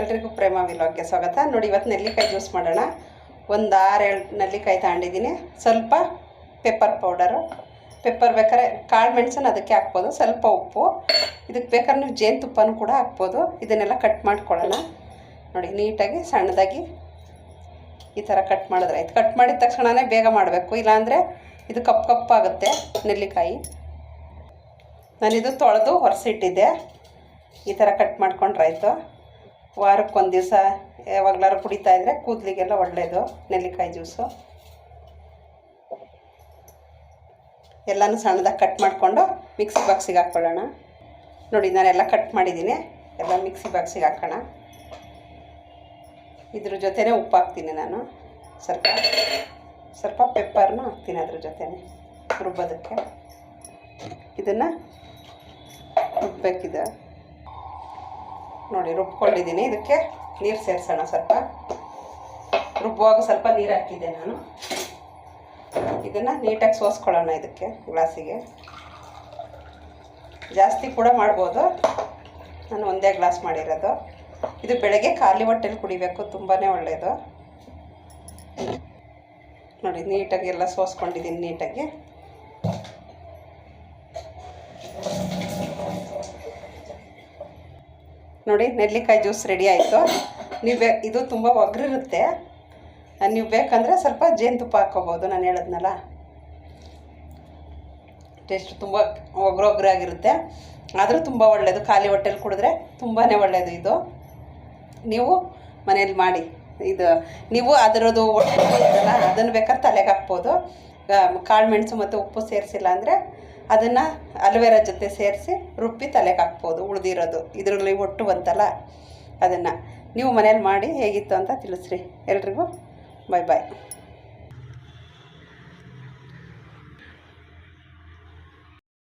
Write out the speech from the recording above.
ಎಲ್ರಿಗೂ ಪ್ರೇಮ ವಿಲೋಕ್ಕೆ ಸ್ವಾಗತ. ನೋಡಿ, ಇವತ್ತು ನೆಲ್ಲಿಕಾಯಿ ಜ್ಯೂಸ್ ಮಾಡೋಣ. ಒಂದು ಆರು ಎರಡು ನೆಲ್ಲಿಕಾಯಿ ತಗೊಂಡಿದ್ದೀನಿ. ಸ್ವಲ್ಪ ಪೆಪ್ಪರ್ ಪೌಡರು. ಪೆಪ್ಪರ್ ಬೇಕಾದ್ರೆ ಕಾಳು ಮೆಣಸನ್ನು ಅದಕ್ಕೆ ಹಾಕ್ಬೋದು. ಸ್ವಲ್ಪ ಉಪ್ಪು. ಇದಕ್ಕೆ ಬೇಕಾದ್ರೆ ನೀವು ಜೇನುತುಪ್ಪನೂ ಕೂಡ ಹಾಕ್ಬೋದು. ಇದನ್ನೆಲ್ಲ ಕಟ್ ಮಾಡ್ಕೊಳ್ಳೋಣ. ನೋಡಿ, ನೀಟಾಗಿ, ಸಣ್ಣದಾಗಿ ಈ ಥರ ಕಟ್ ಮಾಡಿದ್ರೆ ಆಯ್ತು. ಕಟ್ ಮಾಡಿದ ತಕ್ಷಣವೇ ಬೇಗ ಮಾಡಬೇಕು. ಇಲ್ಲಾಂದರೆ ಇದು ಕಪ್ಪು ಕಪ್ಪಾಗುತ್ತೆ ನೆಲ್ಲಿಕಾಯಿ. ನಾನಿದು ತೊಳೆದು ಒರೆಸಿಟ್ಟಿದ್ದೆ. ಈ ಥರ ಕಟ್ ಮಾಡ್ಕೊಂಡ್ರಾಯ್ತು ವಾರಕ್ಕೆ ಒಂದು ದಿವಸ, ಯಾವಾಗಲಾರು ಕುಡಿತಾ ಇದ್ದರೆ ಕೂದಲಿಗೆಲ್ಲ ಒಳ್ಳೆಯದು ನೆಲ್ಲಿಕಾಯಿ ಜ್ಯೂಸು. ಎಲ್ಲನೂ ಸಣ್ಣದಾಗಿ ಕಟ್ ಮಾಡಿಕೊಂಡು ಮಿಕ್ಸಿ ಬಾಕ್ಸಿಗೆ ಹಾಕ್ಕೊಳ್ಳೋಣ ನೋಡಿ, ನಾನೆಲ್ಲ ಕಟ್ ಮಾಡಿದ್ದೀನಿ. ಎಲ್ಲ ಮಿಕ್ಸಿ ಬಾಕ್ಸಿಗೆ ಹಾಕೋಣ. ಇದ್ರ ಜೊತೆನೇ ಉಪ್ಪು ಹಾಕ್ತೀನಿ ನಾನು. ಸ್ವಲ್ಪ ಸ್ವಲ್ಪ ಪೆಪ್ಪರ್ನೂ ಹಾಕ್ತೀನಿ ಅದ್ರ ಜೊತೆನೆ ರುಬ್ಬೋದಕ್ಕೆ. ಇದನ್ನು ರುಬ್ಬೇಕಿದೆ. ನೋಡಿ, ರುಬ್ಕೊಂಡಿದ್ದೀನಿ. ಇದಕ್ಕೆ ನೀರು ಸೇರಿಸೋಣ ಸ್ವಲ್ಪ. ರುಬ್ಬುವಾಗ ಸ್ವಲ್ಪ ನೀರು ಹಾಕಿದ್ದೆ ನಾನು. ಇದನ್ನು ನೀಟಾಗಿ ಸೋಸ್ಕೊಳ್ಳೋಣ ಇದಕ್ಕೆ, ಗ್ಲಾಸಿಗೆ. ಜಾಸ್ತಿ ಕೂಡ ಮಾಡ್ಬೋದು. ನಾನು ಒಂದೇ ಗ್ಲಾಸ್ ಮಾಡಿರೋದು. ಇದು ಬೆಳಗ್ಗೆ ಖಾಲಿ ಹೊಟ್ಟೆಲಿ ಕುಡಿಬೇಕು ತುಂಬಾ ಒಳ್ಳೆಯದು ನೋಡಿ, ನೀಟಾಗಿ ಎಲ್ಲ ಸೋಸ್ಕೊಂಡಿದ್ದೀನಿ ನೀಟಾಗಿ. ನೋಡಿ, ನೆಲ್ಲಿಕಾಯಿ ಜ್ಯೂಸ್ ರೆಡಿ ಆಯಿತು. ನೀವು ಬೇ ಇದು ತುಂಬ ಒಗ್ರಿರುತ್ತೆ ನೀವು ಬೇಕಂದರೆ ಸ್ವಲ್ಪ ಜೇನುತುಪ್ಪ ಹಾಕ್ಕೋಬೋದು ನಾನು ಹೇಳಿದ್ನಲ್ಲ. ಟೇಸ್ಟ್ ತುಂಬ ಒಗ್ರೊಗ್ರಾಗಿರುತ್ತೆ ಆದರೂ ತುಂಬ ಒಳ್ಳೆಯದು ಖಾಲಿ ಹೊಟ್ಟೆಲಿ ಕುಡಿದ್ರೆ ತುಂಬಾ ಒಳ್ಳೆಯದು ಇದು. ನೀವು ಮನೇಲಿ ಮಾಡಿ. ಇದು, ನೀವು ಅದರದ್ದು ಅದನ್ನು ಬೇಕಾದ್ರೆ ತಲೆಗೆ ಹಾಕ್ಬೋದು. ಕಾಳು ಮೆಣಸು ಮತ್ತು ಉಪ್ಪು ಸೇರಿಸಿಲ್ಲ ಅಂದರೆ ಅದನ್ನು ಅಲೋವೆರಾ ಜೊತೆ ಸೇರಿಸಿ ರುಬ್ಬಿ ತಲೆಗೆ ಹಾಕ್ಬೋದು, ಉಳಿದಿರೋದು. ಇದರಲ್ಲಿ ಒಟ್ಟು ಬಂತಲ್ಲ? ಅದನ್ನು ನೀವು ಮನೇಲಿ ಮಾಡಿ ಹೇಗಿತ್ತು ಅಂತ ತಿಳಿಸ್ರಿ. ಎಲ್ರಿಗೂ ಬಾಯ್ ಬಾಯ್